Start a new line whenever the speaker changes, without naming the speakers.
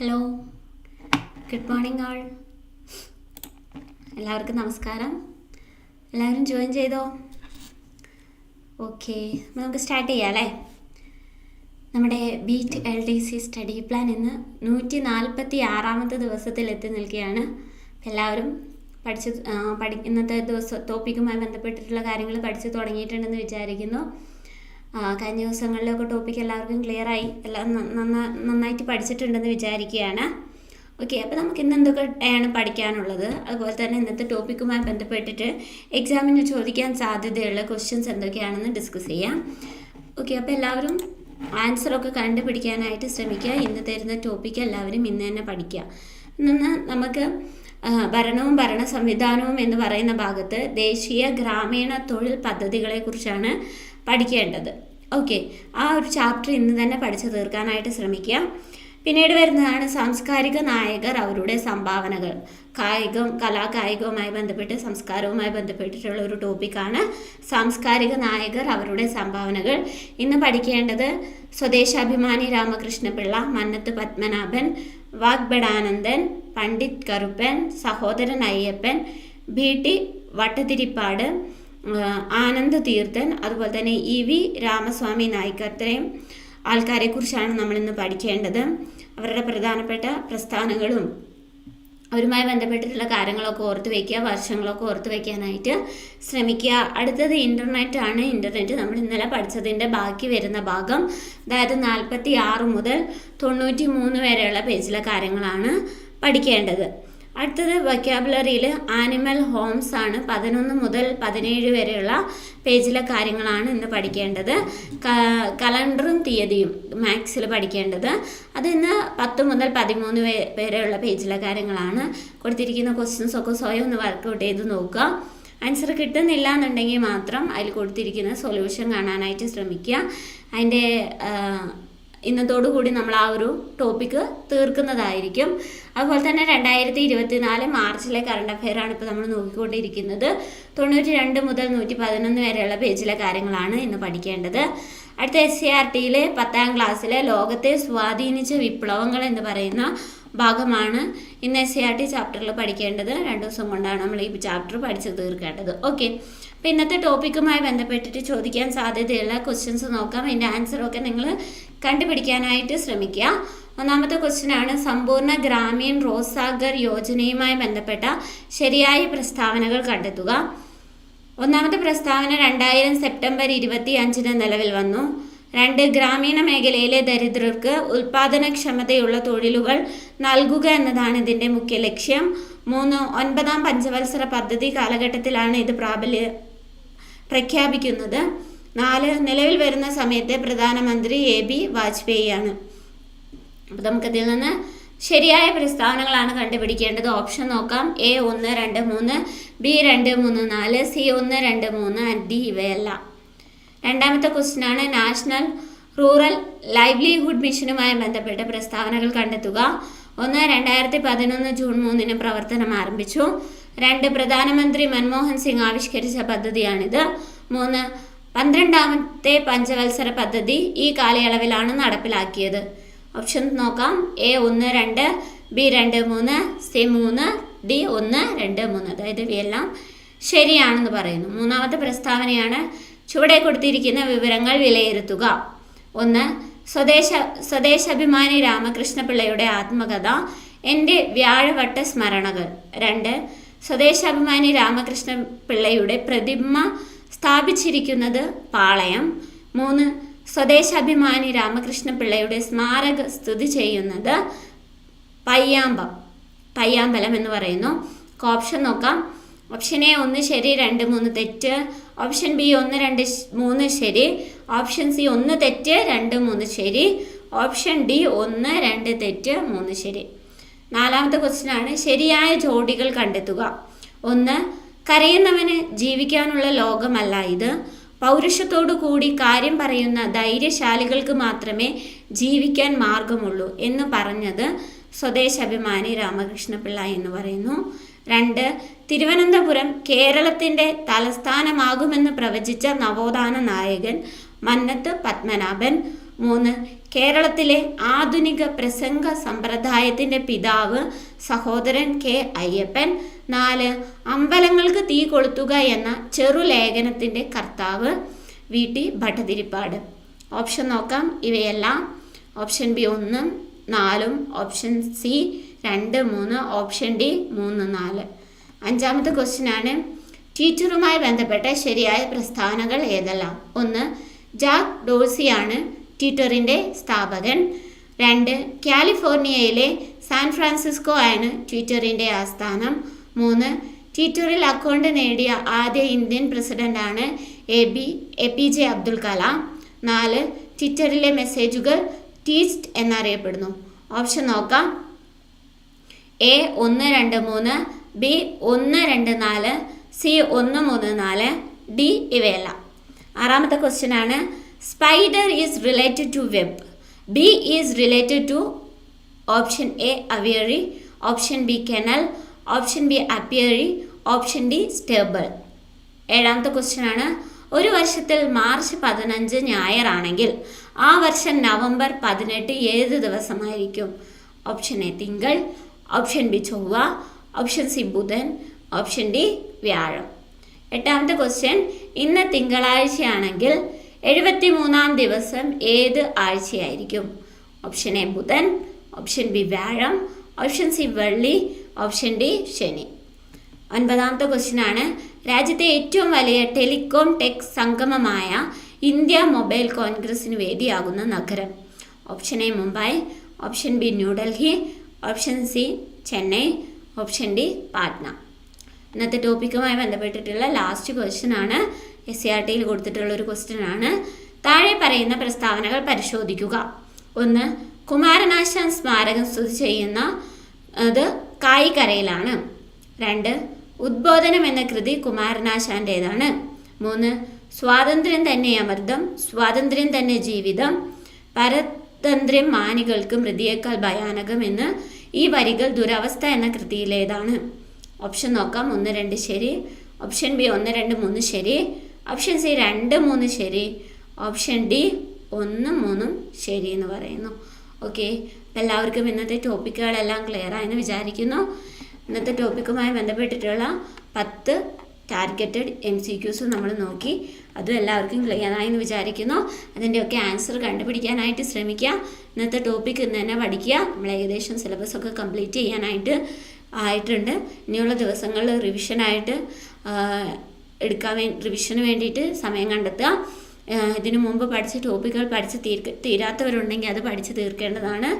Hello good morning ആൾ എല്ലാവർക്കും നമസ്കാരം. എല്ലാവരും ജോയിൻ ചെയ്തോ? ഓക്കെ നമുക്ക് സ്റ്റാർട്ട് ചെയ്യാം അല്ലേ? നമ്മുടെ beat L D C study plan ഇന്ന് നൂറ്റി നാൽപ്പത്തി ആറാമത്തെ ദിവസത്തിൽ എത്തി നിൽക്കുകയാണ്. എല്ലാവരും പഠിച്ച് പഠി ഇന്നത്തെ ദിവസം ടോപ്പിക്കുമായി ബന്ധപ്പെട്ടിട്ടുള്ള കാര്യങ്ങൾ പഠിച്ചു തുടങ്ങിയിട്ടുണ്ടെന്ന് വിചാരിക്കുന്നു. കഴിഞ്ഞ ദിവസങ്ങളിലൊക്കെ ടോപ്പിക് എല്ലാവർക്കും ക്ലിയർ ആയി. എല്ലാം നന്നായിട്ട് പഠിച്ചിട്ടുണ്ടെന്ന് വിചാരിക്കുകയാണ്. ഓക്കെ അപ്പോൾ നമുക്ക് ഇന്ന് എന്തൊക്കെയാണ് പഠിക്കാനുള്ളത്? അതുപോലെ തന്നെ ഇന്നത്തെ ടോപ്പിക്കുമായി ബന്ധപ്പെട്ടിട്ട് എക്സാമിന് ചോദിക്കാൻ സാധ്യതയുള്ള ക്വസ്റ്റ്യൻസ് എന്തൊക്കെയാണെന്ന് ഡിസ്കസ് ചെയ്യാം. ഓക്കെ അപ്പോൾ എല്ലാവരും ആൻസറൊക്കെ കണ്ടുപിടിക്കാനായിട്ട് ശ്രമിക്കുക. ഇന്ന് തരുന്ന ടോപ്പിക്ക് എല്ലാവരും ഇന്ന് തന്നെ പഠിക്കുക. ഇന്ന് നമുക്ക് ഭരണവും ഭരണ സംവിധാനവും എന്ന് പറയുന്ന ഭാഗത്ത് ദേശീയ ഗ്രാമീണ തൊഴിൽ പദ്ധതികളെക്കുറിച്ചാണ് പഠിക്കേണ്ടത്. ഓക്കെ ആ ഒരു ചാപ്റ്റർ ഇന്ന് തന്നെ പഠിച്ചു തീർക്കാനായിട്ട് ശ്രമിക്കുക. പിന്നീട് വരുന്നതാണ് സാംസ്കാരിക നായകർ അവരുടെ സംഭാവനകൾ. കായികം കലാകായികവുമായി ബന്ധപ്പെട്ട് സംസ്കാരവുമായി ബന്ധപ്പെട്ടിട്ടുള്ള ഒരു ടോപ്പിക്കാണ് സാംസ്കാരിക നായകർ അവരുടെ സംഭാവനകൾ. ഇന്ന് പഠിക്കേണ്ടത് സ്വദേശാഭിമാനി രാമകൃഷ്ണപിള്ള മന്നത്ത് പത്മനാഭൻ വാഗ്ബടാനന്ദൻ പണ്ഡിറ്റ് കറുപ്പൻ സഹോദരൻ അയ്യപ്പൻ ബി ടി വട്ടതിരിപ്പാട് ആനന്ദ് തീർത്ഥൻ അതുപോലെ തന്നെ ഇ വി രാമസ്വാമി നായിക് അത്രയും ആൾക്കാരെ കുറിച്ചാണ് നമ്മൾ ഇന്ന് പഠിക്കേണ്ടത്. അവരുടെ പ്രധാനപ്പെട്ട പ്രസ്ഥാനങ്ങളും അവരുമായി ബന്ധപ്പെട്ടിട്ടുള്ള കാര്യങ്ങളൊക്കെ ഓർത്ത് വയ്ക്കുക വർഷങ്ങളൊക്കെ ഓർത്ത് വയ്ക്കാനായിട്ട് ശ്രമിക്കുക. അടുത്തത് ഇന്റർനെറ്റ് ആണ്. ഇന്റർനെറ്റ് നമ്മൾ ഇന്നലെ പഠിച്ചതിന്റെ ബാക്കി വരുന്ന ഭാഗം. അതായത് നാൽപ്പത്തി ആറ് മുതൽ തൊണ്ണൂറ്റി മൂന്ന് വരെയുള്ള പേജിലെ കാര്യങ്ങളാണ് പഠിക്കേണ്ടത്. അടുത്തത് വൊക്കാബുലറിയിൽ ആനിമൽ ഹോംസ് ആണ്. പതിനൊന്ന് മുതൽ പതിനേഴ് വരെയുള്ള പേജിലെ കാര്യങ്ങളാണ് ഇന്ന് പഠിക്കേണ്ടത്. കലണ്ടറും തീയതിയും മാത്സിൽ പഠിക്കേണ്ടത്. അത് ഇന്ന് പത്ത് മുതൽ പതിമൂന്ന് വരെ- വരെയുള്ള പേജിലെ കാര്യങ്ങളാണ്. കൊടുത്തിരിക്കുന്ന ക്വസ്റ്റ്യൻസ് ഒക്കെ സ്വയം ഒന്ന് വർക്കൗട്ട് ചെയ്ത് നോക്കുക. ആൻസർ കിട്ടുന്നില്ല എന്നുണ്ടെങ്കിൽ മാത്രം അതിൽ കൊടുത്തിരിക്കുന്ന സൊല്യൂഷൻ കാണാനായിട്ട് ശ്രമിക്കുക. അതിന്റെ ഇന്നത്തോടു കൂടി നമ്മൾ ആ ഒരു ടോപ്പിക്ക് തീർക്കുന്നതായിരിക്കും. അതുപോലെ തന്നെ രണ്ടായിരത്തി ഇരുപത്തി നാല് മാർച്ചിലെ കറണ്ട് അഫെയറാണ് ഇപ്പോൾ നമ്മൾ നോക്കിക്കൊണ്ടിരിക്കുന്നത്. തൊണ്ണൂറ്റി രണ്ട് മുതൽ നൂറ്റി പതിനൊന്ന് വരെയുള്ള പേജിലെ കാര്യങ്ങളാണ് ഇന്ന് പഠിക്കേണ്ടത്. അടുത്ത എസ് സി ആർ ടിയിലെ പത്താം ക്ലാസ്സിലെ ലോകത്തെ സ്വാധീനിച്ച വിപ്ലവങ്ങൾ എന്ന് പറയുന്ന ഭാഗമാണ് ഇന്ന് എസ് സി ആർ ടി ചാപ്റ്ററിൽ പഠിക്കേണ്ടത്. രണ്ട് ദിവസം കൊണ്ടാണ് നമ്മൾ ഈ ചാപ്റ്റർ പഠിച്ച് തീർക്കേണ്ടത്. ഓക്കെ അപ്പോൾ ഇന്നത്തെ ടോപ്പിക്കുമായി ബന്ധപ്പെട്ടിട്ട് ചോദിക്കാൻ സാധ്യതയുള്ള ക്വസ്റ്റ്യൻസ് നോക്കാം. അതിന്റെ ആൻസറൊക്കെ നിങ്ങൾ കണ്ടുപിടിക്കാനായിട്ട് ശ്രമിക്കുക. ഒന്നാമത്തെ ക്വസ്റ്റ്യൻ ആണ് സമ്പൂർണ ഗ്രാമീൺ റോസാഗർ യോജനയുമായി ബന്ധപ്പെട്ട ശരിയായ പ്രസ്താവനകൾ കണ്ടെത്തുക. ഒന്നാമത്തെ പ്രസ്താവന രണ്ടായിരം സെപ്റ്റംബർ ഇരുപത്തി അഞ്ചിന് നിലവിൽ വന്നു. രണ്ട് ഗ്രാമീണ മേഖലയിലെ ദരിദ്രർക്ക് ഉൽപാദനക്ഷമതയുള്ള തൊഴിലുകൾ നൽകുക എന്നതാണ് ഇതിന്റെ മുഖ്യ ലക്ഷ്യം. മൂന്ന് ഒൻപതാം പഞ്ചവത്സര പദ്ധതി കാലഘട്ടത്തിലാണ് ഇത് പ്രാബല്യ പ്രഖ്യാപിക്കുന്നത്. നാല് നിലവിൽ വരുന്ന സമയത്തെ പ്രധാനമന്ത്രി എ ബി വാജ്പേയിയാണ്. അപ്പോൾ നമുക്കതിൽ നിന്ന് ശരിയായ പ്രസ്താവനകളാണ് കണ്ടുപിടിക്കേണ്ടത്. ഓപ്ഷൻ നോക്കാം. എ ഒന്ന് രണ്ട് മൂന്ന് ബി രണ്ട് മൂന്ന് നാല് സി ഒന്ന് രണ്ട് മൂന്ന് ഡി ഇവയെല്ലാം. രണ്ടാമത്തെ ക്വസ്റ്റ്യൻ ആണ് നാഷണൽ റൂറൽ ലൈവ്ലിഹുഡ് മിഷനുമായി ബന്ധപ്പെട്ട പ്രസ്താവനകൾ കണ്ടെത്തുക. ഒന്ന് രണ്ടായിരത്തി പതിനൊന്ന് ജൂൺ മൂന്നിന് പ്രവർത്തനം ആരംഭിച്ചു. രണ്ട് പ്രധാനമന്ത്രി മൻമോഹൻ സിംഗ് ആവിഷ്കരിച്ച പദ്ധതിയാണിത്. മൂന്ന് പന്ത്രണ്ടാമത്തെ പഞ്ചവത്സര പദ്ധതി ഈ കാലയളവിലാണ് നടപ്പിലാക്കിയത്. ഓപ്ഷൻ നോക്കാം. എ ഒന്ന് രണ്ട് ബി രണ്ട് മൂന്ന് സി മൂന്ന് ഡി ഒന്ന് രണ്ട് മൂന്ന്. അതായത് ഇവയെല്ലാം ശരിയാണെന്ന് പറയുന്നു. മൂന്നാമത്തെ പ്രസ്താവനയാണ് ചുവടെ കൊടുത്തിരിക്കുന്ന വിവരങ്ങൾ വിലയിരുത്തുക. ഒന്ന് സ്വദേശ സ്വദേശാഭിമാനി രാമകൃഷ്ണപിള്ളയുടെ ആത്മകഥ എന്റെ വ്യാഴവട്ട സ്മരണകൾ. രണ്ട് സ്വദേശാഭിമാനി രാമകൃഷ്ണ പിള്ളയുടെ പ്രതിമ സ്ഥാപിച്ചിരിക്കുന്നത് പാളയം. മൂന്ന് സ്വദേശാഭിമാനി രാമകൃഷ്ണ പിള്ളയുടെ സ്മാരക സ്ഥിതി ചെയ്യുന്നത് പയ്യാമ്പം പയ്യാമ്പലം എന്ന് പറയുന്നു. ഓപ്ഷൻ നോക്കാം. ഓപ്ഷൻ എ ഒന്ന് ശരി രണ്ട് മൂന്ന് തെറ്റ്. ഓപ്ഷൻ ബി ഒന്ന് രണ്ട് മൂന്ന് ശരി. ഓപ്ഷൻ സി ഒന്ന് തെറ്റ് രണ്ട് മൂന്ന് ശരി. ഓപ്ഷൻ ഡി ഒന്ന് രണ്ട് തെറ്റ് മൂന്ന് ശരി. നാലാമത്തെ ക്വസ്റ്റ്യൻ ആണ്. ശരിയായ ജോഡികൾ കണ്ടെത്തുക. ഒന്ന് കരയുന്നവന് ജീവിക്കാനുള്ള ലോകമല്ല ഇത്. പൗരുഷത്തോടു കൂടി കാര്യം പറയുന്ന ധൈര്യശാലികൾക്ക് മാത്രമേ ജീവിക്കാൻ മാർഗമുള്ളൂ എന്ന് പറഞ്ഞത് സ്വദേശാഭിമാനി രാമകൃഷ്ണപിള്ള എന്ന് പറയുന്നു. രണ്ട് തിരുവനന്തപുരം കേരളത്തിന്റെ തലസ്ഥാനമാകുമെന്ന് പ്രവചിച്ച നവോത്ഥാന നായകൻ മന്നത്ത് പത്മനാഭൻ. മൂന്ന് കേരളത്തിലെ ആധുനിക പ്രസംഗ സമ്പ്രദായത്തിന്റെ പിതാവ് സഹോദരൻ കെ അയ്യപ്പൻ. നാല് അമ്പലങ്ങൾക്ക് തീ കൊളുത്തുക എന്ന ചെറുലേഖനത്തിന്റെ കർത്താവ് വി ടി ഭട്ടതിരിപ്പാട്. ഓപ്ഷൻ നോക്കാം. ഇവയെല്ലാം ഓപ്ഷൻ ബി ഒന്നും നാലും ഓപ്ഷൻ സി രണ്ട് മൂന്ന് ഓപ്ഷൻ ഡി മൂന്ന് നാല്. അഞ്ചാമത്തെ ക്വസ്റ്റ്യൻ ആണ് ടീച്ചറുമായി ബന്ധപ്പെട്ട ശരിയായ പ്രസ്താവനകൾ ഏതെല്ലാം? ഒന്ന് ജാക്ക് ഡോഴ്സിയാണ് ട്വിറ്ററിന്റെ സ്ഥാപകൻ. രണ്ട് കാലിഫോർണിയയിലെ സാൻ ഫ്രാൻസിസ്കോ ആണ് ട്വിറ്ററിന്റെ ആസ്ഥാനം. മൂന്ന്. ട്വിറ്ററിൽ അക്കൗണ്ട് നേടിയ ആദ്യ ഇന്ത്യൻ പ്രസിഡന്റാണ് A B A P J Abdul Kalam. നാല് ട്വിറ്ററിലെ മെസ്സേജുകൾ ടീസ്റ്റ് എന്നറിയപ്പെടുന്നു. ഓപ്ഷൻ നോക്കാം. എ ഒന്ന് രണ്ട് മൂന്ന് ബി ഒന്ന് രണ്ട് നാല് സി ഒന്ന് മൂന്ന് നാല് ഡി ഇവയെല്ലാം. ആറാമത്തെ ക്വസ്റ്റ്യൻ ആണ്. Spider is related to web bee is related to option A aviary option B kennel option B apiary option D stable ഏഴാമത്തെ ക്വസ്റ്റ്യൻ ആണ്. ഒരു വർഷത്തിൽ മാർച്ച് പതിനഞ്ച് ഞായറാണെങ്കിൽ ആ വർഷം നവംബർ പതിനെട്ട് ഏത് ദിവസമായിരിക്കും? ഓപ്ഷൻ എ തിങ്കൾ. ഓപ്ഷൻ ബി ചൊവ്വ. ഓപ്ഷൻ സി ബുധൻ. ഓപ്ഷൻ ഡി വ്യാഴം. എട്ടാമത്തെ ക്വസ്റ്റ്യൻ ഇന്ന് തിങ്കളാഴ്ചയാണെങ്കിൽ എഴുപത്തി മൂന്നാം ദിവസം ഏത് ആഴ്ചയായിരിക്കും? ഓപ്ഷൻ എ ബുധൻ. ഓപ്ഷൻ ബി വ്യാഴം. ഓപ്ഷൻ സി വെള്ളി. ഓപ്ഷൻ ഡി ശനി. ഒൻപതാമത്തെ ക്വസ്റ്റ്യൻ ആണ്. രാജ്യത്തെ ഏറ്റവും വലിയ ടെലികോം ടെക് സംഗമമായ ഇന്ത്യ മൊബൈൽ കോൺഗ്രസിന് വേദിയാകുന്ന നഗരം. Option A Mumbai option B New Delhi option C Chennai option D Patna. ഇന്നത്തെ ടോപ്പിക്കുമായി ബന്ധപ്പെട്ടിട്ടുള്ള ലാസ്റ്റ് ക്വസ്റ്റ്യൻ ആണ്. എസ് സി ആർ ടിയിൽ കൊടുത്തിട്ടുള്ള ഒരു ക്വസ്റ്റ്യൻ ആണ്. താഴെ പറയുന്ന പ്രസ്താവനകൾ പരിശോധിക്കുക. ഒന്ന് കുമാരനാശാൻ സ്മാരകം സ്ഥിതി ചെയ്യുന്ന അത് കായിക്കരയിലാണ് രണ്ട് ഉദ്ബോധനം എന്ന കൃതി കുമാരനാശാന്റേതാണ്. മൂന്ന് സ്വാതന്ത്ര്യം തന്നെ അമൃതം സ്വാതന്ത്ര്യം തന്നെ ജീവിതം പരതന്ത്ര്യം മാനികൾക്ക് മൃതിയേക്കാൾ ഭയാനകം എന്ന് ഈ വരികൾ ദുരവസ്ഥ എന്ന കൃതിയിലേതാണ്. ഓപ്ഷൻ നോക്കാം ഒന്ന് രണ്ട് ശരി. ഓപ്ഷൻ ബി ഒന്ന് രണ്ട് മൂന്ന് ശരി. ഓപ്ഷൻ സി രണ്ട് മൂന്ന് ശരി. ഓപ്ഷൻ ഡി ഒന്ന് മൂന്നും ശരി എന്ന് പറയുന്നു. ഓക്കെ എല്ലാവർക്കും ഇന്നത്തെ ടോപ്പിക്കുകളെല്ലാം ക്ലിയർ ആയെന്ന് വിചാരിക്കുന്നു. ഇന്നത്തെ ടോപ്പിക്കുമായി ബന്ധപ്പെട്ടിട്ടുള്ള പത്ത് ടാർഗറ്റഡ് എം സി ക്യൂസ് നമ്മൾ നോക്കി. അതും എല്ലാവർക്കും ക്ലിയർ ആയെന്ന് വിചാരിക്കുന്നു. അതിന്റെയൊക്കെ ആൻസർ കണ്ടുപിടിക്കാനായിട്ട് ശ്രമിക്കുക. ഇന്നത്തെ ടോപ്പിക്ക് ഇന്ന് തന്നെ പഠിക്കുക. നമ്മൾ ഏകദേശം സിലബസ് ഒക്കെ കംപ്ലീറ്റ് ചെയ്യാനായിട്ട് ആയിട്ടുണ്ട്. ഇനിയുള്ള ദിവസങ്ങളിൽ റിവിഷനായിട്ട് എടുക്കാൻ വേ റിവിഷന് വേണ്ടിയിട്ട് സമയം കണ്ടെത്തുക. ഇതിനു മുമ്പ് പഠിച്ച ടോപ്പിക്കുകൾ പഠിച്ച് തീർക്ക തീരാത്തവരുണ്ടെങ്കിൽ അത് പഠിച്ച് തീർക്കേണ്ടതാണ്.